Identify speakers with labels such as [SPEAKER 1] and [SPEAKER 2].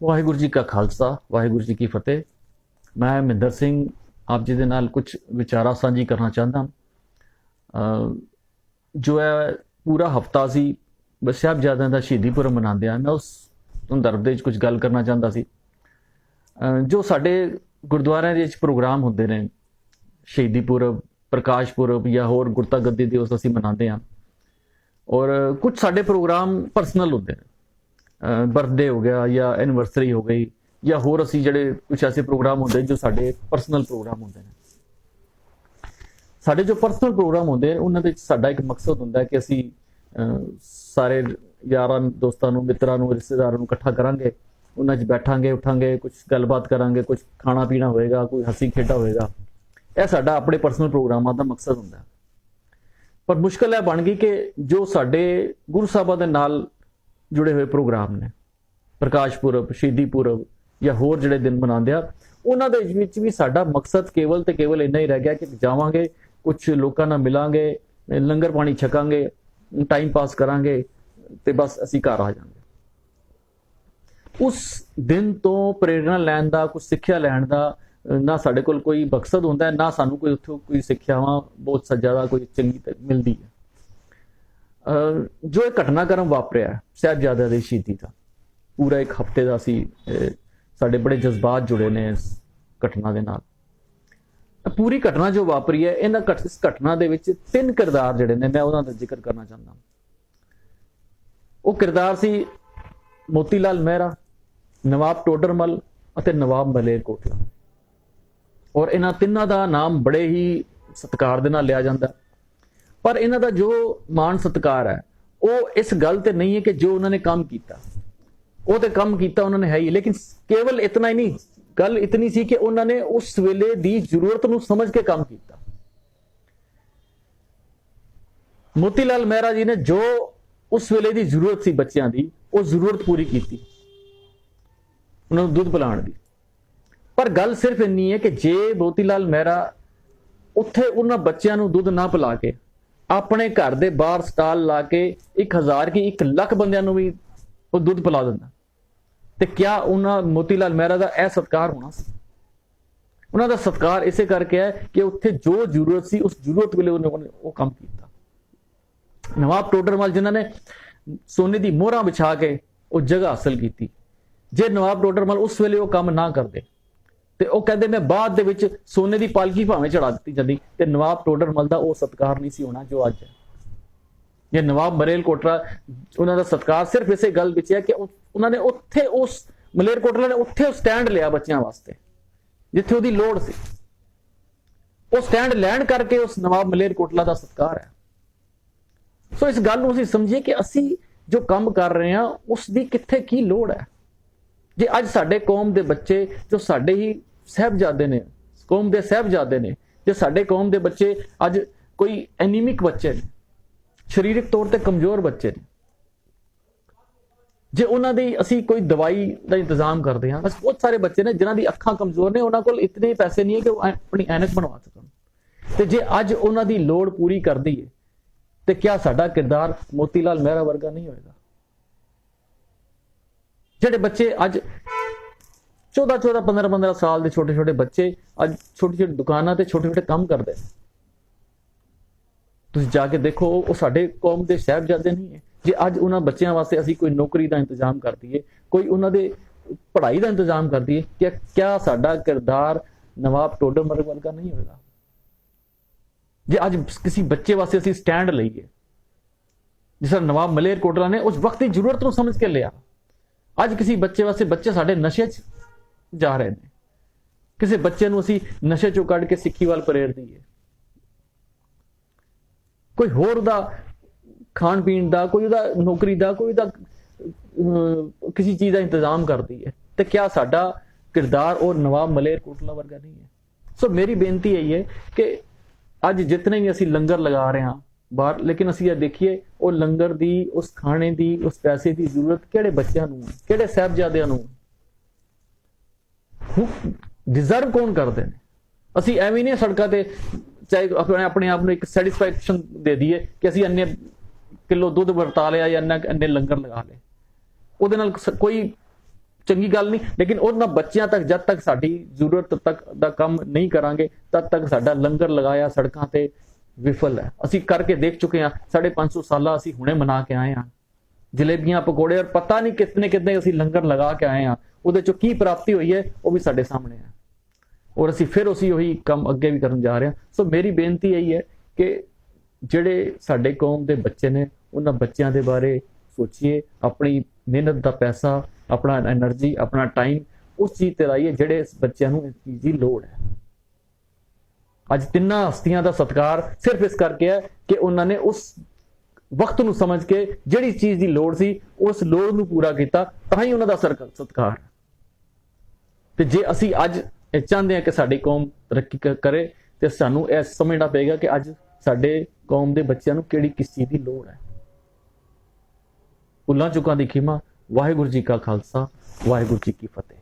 [SPEAKER 1] ਵਾਹਿਗੁਰੂ ਜੀ ਕਾ ਖਾਲਸਾ, ਵਾਹਿਗੁਰੂ ਜੀ ਕੀ ਫਤਿਹ। ਮੈਂ ਮਹਿੰਦਰ ਸਿੰਘ, ਆਪ ਜੀ ਦੇ ਨਾਲ ਕੁਝ ਵਿਚਾਰਾਂ ਸਾਂਝੀ ਕਰਨਾ ਚਾਹੁੰਦਾ। ਹਾਂ ਜੋ ਹੈ ਪੂਰਾ ਹਫਤਾ ਸੀ, ਬਸ ਸਾਹਿਬਜ਼ਾਦਿਆਂ ਦਾ ਸ਼ਹੀਦੀ ਪੁਰਬ ਮਨਾਉਂਦੇ ਆ, ਮੈਂ ਉਸ ਸੰਦਰਭ ਦੇ ਵਿੱਚ ਕੁਝ ਗੱਲ ਕਰਨਾ ਚਾਹੁੰਦਾ ਸੀ। ਜੋ ਸਾਡੇ ਗੁਰਦੁਆਰਿਆਂ ਦੇ ਵਿੱਚ ਪ੍ਰੋਗਰਾਮ ਹੁੰਦੇ ਨੇ, ਸ਼ਹੀਦੀ ਪੁਰਬ, ਪ੍ਰਕਾਸ਼ ਪੁਰਬ ਜਾਂ ਹੋਰ ਗੁਰਤਾ ਗੱਦੀ ਦਿਵਸ ਅਸੀਂ ਮਨਾਉਂਦੇ ਹਾਂ ਔਰ ਕੁਝ ਸਾਡੇ ਪ੍ਰੋਗਰਾਮ ਪਰਸਨਲ ਹੁੰਦੇ ਨੇ। ਬਰਥਡੇ ਹੋ ਗਿਆ ਜਾਂ ਐਨੀਵਰਸਰੀ ਹੋ ਗਈ ਜਾਂ ਹੋਰ ਅਸੀਂ ਜਿਹੜੇ ਕੁਝ ਐਸੇ ਪ੍ਰੋਗਰਾਮ ਹੁੰਦੇ ਜੋ ਸਾਡੇ ਪਰਸਨਲ ਪ੍ਰੋਗਰਾਮ ਹੁੰਦੇ ਨੇ। ਸਾਡੇ ਜੋ ਪਰਸਨਲ ਪ੍ਰੋਗਰਾਮ ਹੁੰਦੇ ਨੇ ਉਹਨਾਂ ਦੇ ਸਾਡਾ ਇੱਕ ਮਕਸਦ ਹੁੰਦਾ ਕਿ ਅਸੀਂ ਸਾਰੇ ਯਾਰਾਂ, ਦੋਸਤਾਂ ਨੂੰ, ਮਿੱਤਰਾਂ ਨੂੰ, ਰਿਸ਼ਤੇਦਾਰਾਂ ਨੂੰ ਇਕੱਠਾ ਕਰਾਂਗੇ, ਉਹਨਾਂ 'ਚ ਬੈਠਾਂਗੇ, ਉਠਾਂਗੇ ਕੁਝ ਗੱਲਬਾਤ ਕਰਾਂਗੇ ਕੁਝ ਖਾਣਾ ਪੀਣਾ ਹੋਏਗਾ, ਕੋਈ ਹੱਸੀ ਖੇਡਾ ਹੋਏਗਾ। ਇਹ ਸਾਡਾ ਆਪਣੇ ਪਰਸਨਲ ਪ੍ਰੋਗਰਾਮਾਂ ਦਾ ਮਕਸਦ ਹੁੰਦਾ। ਪਰ ਮੁਸ਼ਕਲ ਇਹ ਬਣ ਗਈ ਕਿ ਜੋ ਸਾਡੇ ਗੁਰੂ ਸਾਹਿਬਾਂ ਦੇ ਨਾਲ ਜੁੜੇ ਹੋਏ ਪ੍ਰੋਗਰਾਮ ਨੇ। ਪ੍ਰਕਾਸ਼ ਪੁਰਬ, ਸ਼ਹੀਦੀ ਪੁਰਬ ਜਾਂ ਹੋਰ ਜਿਹੜੇ ਦਿਨ ਮਨਾਉਂਦੇ ਆ, ਉਹਨਾਂ ਦੇ ਵਿੱਚ ਵੀ ਸਾਡਾ ਮਕਸਦ ਕੇਵਲ ਤੇ ਕੇਵਲ ਇੰਨਾ ਹੀ ਰਹਿ ਗਿਆ ਕਿ ਜਾਵਾਂਗੇ ਕੁਝ ਲੋਕਾਂ ਨਾਲ ਮਿਲਾਂਗੇ, ਲੰਗਰ ਪਾਣੀ ਛਕਾਂਗੇ ਟਾਈਮ ਪਾਸ ਕਰਾਂਗੇ ਤੇ ਬਸ ਅਸੀਂ ਘਰ ਆ ਜਾਵਾਂਗੇ ਉਸ ਦਿਨ ਤੋਂ ਪ੍ਰੇਰਣਾ ਲੈਣ ਦਾ ਕੁਝ ਸਿੱਖਿਆ ਲੈਣ ਦਾ, ਨਾ ਸਾਡੇ ਕੋਲ ਕੋਈ ਮਕਸਦ ਹੁੰਦਾ ਹੈ ਨਾ ਸਾਨੂੰ ਕੋਈ ਉੱਥੋਂ ਕੋਈ ਸਿੱਖਿਆਵਾਂ ਬਹੁਤ ਜ਼ਿਆਦਾ ਕੋਈ ਚੰਗੀ ਤੇ ਮਿਲਦੀ ਹੈ। ਜੋ ਇਹ ਘਟਨਾਕ੍ਰਮ ਵਾਪਰਿਆ ਸਾਹਿਬਜ਼ਾਦਿਆਂ ਦੀ ਸ਼ਹੀਦੀ ਦਾ, ਪੂਰਾ ਇੱਕ ਹਫ਼ਤੇ ਦਾ ਸੀ ਸਾਡੇ ਬੜੇ ਜਜ਼ਬਾਤ ਜੁੜੇ ਨੇ ਇਸ ਘਟਨਾ ਦੇ ਨਾਲ। ਪੂਰੀ ਘਟਨਾ ਜੋ ਵਾਪਰੀ ਹੈ, ਇਹਨਾਂ ਘਟ- ਇਸ ਘਟਨਾ ਦੇ ਵਿੱਚ ਤਿੰਨ ਕਿਰਦਾਰ ਜਿਹੜੇ ਨੇ, ਮੈਂ ਉਹਨਾਂ ਦਾ ਜ਼ਿਕਰ ਕਰਨਾ ਚਾਹੁੰਦਾ ਉਹ ਕਿਰਦਾਰ ਸੀ ਮੋਤੀ ਲਾਲ ਮਹਿਰਾ, ਨਵਾਬ ਟੋਡਰਮਲ ਅਤੇ ਨਵਾਬ ਮਲੇਰਕੋਟਲਾ ਔਰ ਇਹਨਾਂ ਤਿੰਨਾਂ ਦਾ ਨਾਮ ਬੜੇ ਹੀ ਸਤਿਕਾਰ ਦੇ ਨਾਲ ਲਿਆ ਜਾਂਦਾ ਹੈ। ਪਰ ਇਹਨਾਂ ਦਾ ਜੋ ਮਾਣ ਸਤਿਕਾਰ ਹੈ, ਉਹ ਇਸ ਗੱਲ ਤੇ ਨਹੀਂ ਹੈ ਕਿ ਜੋ ਉਹਨਾਂ ਨੇ ਕੰਮ ਕੀਤਾ। ਉਹ ਤੇ ਕੰਮ ਕੀਤਾ, ਉਹਨਾਂ ਨੇ ਹੈ ਹੀ, ਲੇਕਿਨ ਕੇਵਲ ਇਤਨਾ ਹੀ ਨਹੀਂ। ਗੱਲ ਇਤਨੀ ਸੀ ਕਿ ਉਹਨਾਂ ਨੇ ਉਸ ਵੇਲੇ ਦੀ ਜ਼ਰੂਰਤ ਨੂੰ ਸਮਝ ਕੇ ਕੰਮ ਕੀਤਾ। ਮੋਤੀ ਲਾਲ ਮਹਿਰਾ ਜੀ ਨੇ ਜੋ ਉਸ ਵੇਲੇ ਦੀ ਜ਼ਰੂਰਤ ਸੀ ਬੱਚਿਆਂ ਦੀ, ਉਹ ਜ਼ਰੂਰਤ ਪੂਰੀ ਕੀਤੀ। ਉਹਨਾਂ ਨੂੰ ਦੁੱਧ ਪਿਲਾਉਣ ਦੀ। ਪਰ ਗੱਲ ਸਿਰਫ ਇੰਨੀ ਹੈ ਕਿ ਜੇ ਮੋਤੀ ਲਾਲ ਮਹਿਰਾ ਉੱਥੇ ਉਹਨਾਂ ਬੱਚਿਆਂ ਨੂੰ ਦੁੱਧ ਨਾ ਪਿਲਾ ਕੇ ਆਪਣੇ ਘਰ ਦੇ ਬਾਹਰ ਸਟਾਲ ਲਾ ਕੇ 1000 ਕੀ 1 ਲੱਖ ਬੰਦਿਆਂ ਨੂੰ ਵੀ ਉਹ ਦੁੱਧ ਪਿਲਾ ਦਿੰਦਾ। ਤੇ ਕਿਆ ਉਹਨਾਂ ਮੋਤੀ ਲਾਲ ਮਹਿਰਾ ਦਾ ਇਹ ਸਤਕਾਰ ਹੋਣਾ ਸੀ? ਉਹਨਾਂ ਦਾ ਸਤਕਾਰ ਇਸੇ ਕਰਕੇ ਹੈ ਕਿ ਉੱਥੇ ਜੋ ਜ਼ਰੂਰਤ ਸੀ, ਉਸ ਜ਼ਰੂਰਤ ਵੇਲੇ ਉਹਨਾਂ ਨੇ ਉਹ ਕੰਮ ਕੀਤਾ। ਨਵਾਬ ਟੋਡਰਮਲ ਜਿਨ੍ਹਾਂ ਨੇ ਸੋਨੇ ਦੀ ਮੋਹਰਾਂ ਵਿਛਾ ਕੇ ਉਹ ਜਗ੍ਹਾ ਹਾਸਲ ਕੀਤੀ। ਜੇ ਨਵਾਬ ਟੋਡਰਮਲ ਉਸ ਵੇਲੇ ਉਹ ਕੰਮ ਨਾ ਕਰਦੇ ਤੇ ਉਹ ਕਹਿੰਦੇ ਮੈਂ ਬਾਅਦ ਦੇ ਵਿੱਚ ਸੋਨੇ ਦੀ ਪਾਲਕੀ ਭਾਵੇਂ ਚੜਾ ਦਿੱਤੀ ਜਾਂਦੀ। ਤੇ ਨਵਾਬ ਟੋਡਰਮਲ ਦਾ ਉਹ ਸਤਕਾਰ ਨਹੀਂ ਸੀ ਹੋਣਾ ਜੋ ਅੱਜ ਹੈ। ਇਹ ਨਵਾਬ ਮਰੇਲ ਕੋਟਰਾ, ਉਹਨਾਂ ਦਾ ਸਤਕਾਰ ਸਿਰਫ ਇਸੇ ਗੱਲ ਵਿੱਚ ਹੈ ਕਿ ਉਹਨਾਂ ਨੇ ਉੱਥੇ ਉਸ ਮਲੇਰ ਕੋਟਲਾ ਨੇ ਉੱਥੇ ਉਹ ਸਟੈਂਡ ਲਿਆ ਬੱਚਿਆਂ ਵਾਸਤੇ, ਜਿੱਥੇ ਉਹਦੀ ਲੋੜ ਸੀ। ਉਹ ਸਟੈਂਡ ਲੈਣ ਕਰਕੇ ਉਸ ਨਵਾਬ ਮਲੇਰ ਕੋਟਲਾ ਦਾ ਸਤਕਾਰ ਹੈ। ਸੋ ਇਸ ਗੱਲ ਨੂੰ ਅਸੀਂ ਸਮਝੀਏ ਕਿ ਅਸੀਂ ਜੋ ਕੰਮ ਕਰ ਰਹੇ ਹਾਂ, ਉਸ ਦੀ ਕਿੱਥੇ ਕੀ ਲੋੜ ਹੈ? ਜੇ ਅੱਜ ਸਾਡੇ ਕੌਮ ਦੇ ਬੱਚੇ, ਜੋ ਸਾਡੇ ਹੀ ਸਹਿਬਜ਼ਾਦੇ ਨੇ, ਕੌਮ ਦੇ ਸਹਿਬਜ਼ਾਦੇ ਨੇ, ਜੇ ਸਾਡੇ ਕੌਮ ਦੇ ਬੱਚੇ ਅੱਜ ਕੋਈ ਐਨੀਮਿਕ ਬੱਚੇ ਨੇ, ਸਰੀਰਕ ਤੌਰ ਤੇ ਕਮਜ਼ੋਰ ਬੱਚੇ ਨੇ, ਜੇ ਉਹਨਾਂ ਦੀ ਅਸੀਂ ਕੋਈ ਦਵਾਈ ਦਾ ਇੰਤਜ਼ਾਮ ਕਰਦੇ ਹਾਂ ਬਸ ਬਹੁਤ ਸਾਰੇ ਬੱਚੇ ਨੇ ਜਿਨ੍ਹਾਂ ਦੀ ਅੱਖਾਂ ਕਮਜ਼ੋਰ ਨੇ, ਉਹਨਾਂ ਕੋਲ ਇਤਨੇ ਪੈਸੇ ਨਹੀਂ ਹੈ ਕਿ ਉਹ ਆਪਣੀ ਐਨਕ ਬਣਵਾ ਸਕਣ। ਤੇ ਜੇ ਅੱਜ ਉਹਨਾਂ ਦੀ ਲੋੜ ਪੂਰੀ ਕਰਦੀ ਹੈ ਤੇ ਕਿਆ ਸਾਡਾ ਕਿਰਦਾਰ ਮੋਤੀ ਲਾਲ ਮਹਿਰਾ ਵਰਗਾ ਨਹੀਂ ਹੋਏਗਾ? ਜਿਹੜੇ ਬੱਚੇ ਅੱਜ 14 14 15 15 ਸਾਲ ਦੇ ਛੋਟੇ ਛੋਟੇ ਬੱਚੇ ਅੱਜ ਛੋਟੀ ਛੋਟੀ ਦੁਕਾਨਾਂ ਤੇ ਛੋਟੇ ਛੋਟੇ ਕੰਮ ਕਰਦੇ ਨੇ। ਤੁਸੀਂ ਜਾ ਕੇ ਦੇਖੋ, ਉਹ ਸਾਡੇ ਕੌਮ ਦੇ ਸਾਹਿਬਜ਼ਾਦੇ ਨਹੀਂ ਹੈ। ਜੇ ਅੱਜ ਉਹਨਾਂ ਬੱਚਿਆਂ ਵਾਸਤੇ ਅਸੀਂ ਕੋਈ ਨੌਕਰੀ ਦਾ ਇੰਤਜ਼ਾਮ ਕਰ ਦਈਏ, ਕੋਈ ਉਹਨਾਂ ਦੇ ਪੜ੍ਹਾਈ ਦਾ ਇੰਤਜ਼ਾਮ ਕਰ ਦਈਏ, ਕਿ ਕਿਆ ਸਾਡਾ ਕਿਰਦਾਰ ਨਵਾਬ ਟੋਡਰਮਲ ਵਰਗਾ ਨਹੀਂ ਹੋਵੇਗਾ ਜੇ ਅੱਜ ਕਿਸੇ ਬੱਚੇ ਵਾਸਤੇ ਅਸੀਂ ਸਟੈਂਡ ਲਈਏ ਜਿਸ ਤਰ੍ਹਾਂ ਨਵਾਬ ਮਲੇਰ ਕੋਟਲਾ ਨੇ ਉਸ ਵਕਤ ਦੀ ਜ਼ਰੂਰਤ ਨੂੰ ਸਮਝ ਕੇ ਲਿਆ, ਅੱਜ ਕਿਸੇ ਬੱਚੇ ਵਾਸਤੇ, ਬੱਚੇ ਸਾਡੇ ਨਸ਼ੇ 'ਚ ਜਾ ਰਹੇ ਨੇ। ਕਿਸੇ ਬੱਚੇ ਨੂੰ ਅਸੀਂ ਨਸ਼ੇ 'ਚੋਂ ਕੱਢ ਕੇ ਸਿੱਖੀ ਵੱਲ ਪ੍ਰੇਰ ਦਈਏ ਕੋਈ ਹੋਰ ਦਾ ਖਾਣ ਪੀਣ ਦਾ, ਕੋਈ ਉਹਦਾ ਨੌਕਰੀ ਦਾ, ਕੋਈ ਉਹਦਾ ਕਿਸੇ ਚੀਜ਼ ਦਾ ਇੰਤਜ਼ਾਮ ਕਰਦੀ ਹੈ। ਤੇ ਕਿਆ ਸਾਡਾ ਕਿਰਦਾਰ ਉਹ ਨਵਾਬ ਮਲੇਰ ਕੋਟਲਾ ਵਰਗਾ ਨਹੀਂ ਹੈ। ਸੋ ਮੇਰੀ ਬੇਨਤੀ ਇਹ ਹੈ ਕਿ ਅੱਜ ਜਿਤਨੇ ਵੀ ਅਸੀਂ ਲੰਗਰ ਲਗਾ ਰਹੇ ਹਾਂ ਬਾਹਰ, ਲੇਕਿਨ ਅਸੀਂ ਇਹ ਦੇਖੀਏ, ਉਹ ਲੰਗਰ ਦੀ, ਉਸ ਖਾਣੇ ਦੀ, ਉਸ ਪੈਸੇ ਦੀ ਜ਼ਰੂਰਤ ਕਿਹੜੇ ਬੱਚਿਆਂ ਨੂੰ, ਕਿਹੜੇ ਸਾਹਿਬਜ਼ਾਦਿਆਂ ਨੂੰ ਡਿਜ਼ਰਵ ਕੌਣ ਕਰਦੇ ਨੇ? ਅਸੀਂ ਐਵੇਂ ਨਹੀਂ ਸੜਕਾਂ ਤੇ, ਚਾਹੇ ਆਪਣੇ ਆਪਣੇ ਆਪ ਨੂੰ ਇੱਕ ਸੈਟੀਸਫੈਕਸ਼ਨ ਦੇ ਦਈਏ ਕਿ ਅਸੀਂ ਇੰਨੇ ਕਿਲੋ ਦੁੱਧ ਵਰਤਾ ਲਿਆ ਜਾਂ ਇੰਨਾ ਇੰਨੇ ਲੰਗਰ ਲਗਾ ਲਏ। ਉਹਦੇ ਨਾਲ ਕੋਈ ਚੰਗੀ ਗੱਲ ਨਹੀਂ। ਲੇਕਿਨ ਉਹਨਾਂ ਬੱਚਿਆਂ ਤੱਕ ਜਦ ਤੱਕ ਸਾਡੀ ਜ਼ਰੂਰਤ ਤੱਕ ਦਾ ਕੰਮ ਨਹੀਂ ਕਰਾਂਗੇ, ਤਦ ਤੱਕ ਸਾਡਾ ਲੰਗਰ ਲਗਾਇਆ ਸੜਕਾਂ ਤੇ ਵਿਫਲ ਹੈ। ਅਸੀਂ ਕਰਕੇ ਦੇਖ ਚੁੱਕੇ ਹਾਂ, ਸਾਢੇ 500 ਸਾਲਾ ਅਸੀਂ ਹੁਣੇ ਮਨਾ ਕੇ ਆਏ ਹਾਂ। ਜਲੇਬੀਆਂ, ਪਕੌੜੇ ਔਰ ਪਤਾ ਨਹੀਂ ਕਿਤਨੇ ਕਿਤਨੇ ਅਸੀਂ ਲੰਗਰ ਲਗਾ ਕੇ ਆਏ ਹਾਂ। ਉਹਦੇ ਚੋਂ ਕੀ ਪ੍ਰਾਪਤੀ ਹੋਈ ਹੈ, ਉਹ ਵੀ ਸਾਡੇ ਸਾਹਮਣੇ ਹੈ। ਔਰ ਅਸੀਂ ਫਿਰ ਉਸੇ ਉਹੀ ਕੰਮ ਅੱਗੇ ਵੀ ਕਰਨ ਜਾ ਰਹੇ ਹਾਂ। ਸੋ ਮੇਰੀ ਬੇਨਤੀ ਇਹੀ ਹੈ ਕਿ ਜਿਹੜੇ ਸਾਡੇ ਕੌਮ ਦੇ ਬੱਚੇ ਨੇ, ਉਹਨਾਂ ਬੱਚਿਆਂ ਦੇ ਬਾਰੇ ਸੋਚੀਏ। ਆਪਣੀ ਮਿਹਨਤ ਦਾ ਪੈਸਾ, ਆਪਣਾ એનર્ਜੀ ਆਪਣਾ ਟਾਈਮ ਉਸ ਚੀਜ਼ ਤੇ ਲਾਈਏ ਜਿਹੜੇ ਬੱਚਿਆਂ ਨੂੰ ਇਸ ਚੀਜ਼ ਦੀ ਲੋੜ ਹੈ। ਅੱਜ ਤਿੰਨਾਂ ਹਸਤੀਆਂ ਦਾ ਸਤਕਾਰ ਸਿਰਫ ਇਸ ਕਰਕੇ ਹੈ ਕਿ ਉਹਨਾਂ ਨੇ ਉਸ ਵਕਤ ਨੂੰ ਸਮਝ ਕੇ ਜਿਹੜੀ ਚੀਜ਼ ਦੀ ਲੋੜ ਸੀ, ਉਸ ਲੋੜ ਨੂੰ ਪੂਰਾ ਕੀਤਾ, ਤਾਂ ਹੀ ਉਹਨਾਂ ਦਾ ਸਤਕਾਰ। ਤੇ ਜੇ ਅਸੀਂ ਅੱਜ ਇਹ ਚਾਹੁੰਦੇ ਹਾਂ ਕਿ ਸਾਡੀ ਕੌਮ ਤਰੱਕੀ ਕ- ਕਰੇ, ਤੇ ਸਾਨੂੰ ਇਹ ਸਮਝਣਾ ਪਏਗਾ ਕਿ ਅੱਜ ਸਾਡੇ ਕੌਮ ਦੇ ਬੱਚਿਆਂ ਨੂੰ ਕਿਹੜੀ ਕਿਸ ਚੀਜ਼ ਦੀ ਲੋੜ ਹੈ। ਭੁੱਲਾਂ ਚੁੱਕਾਂ ਦੀ ਖਿਮਾ, ਵਾਹਿਗੁਰੂ ਜੀ ਕਾ ਖਾਲਸਾ, ਵਾਹਿਗੁਰੂ ਜੀ ਕੀ ਫਤਿਹ।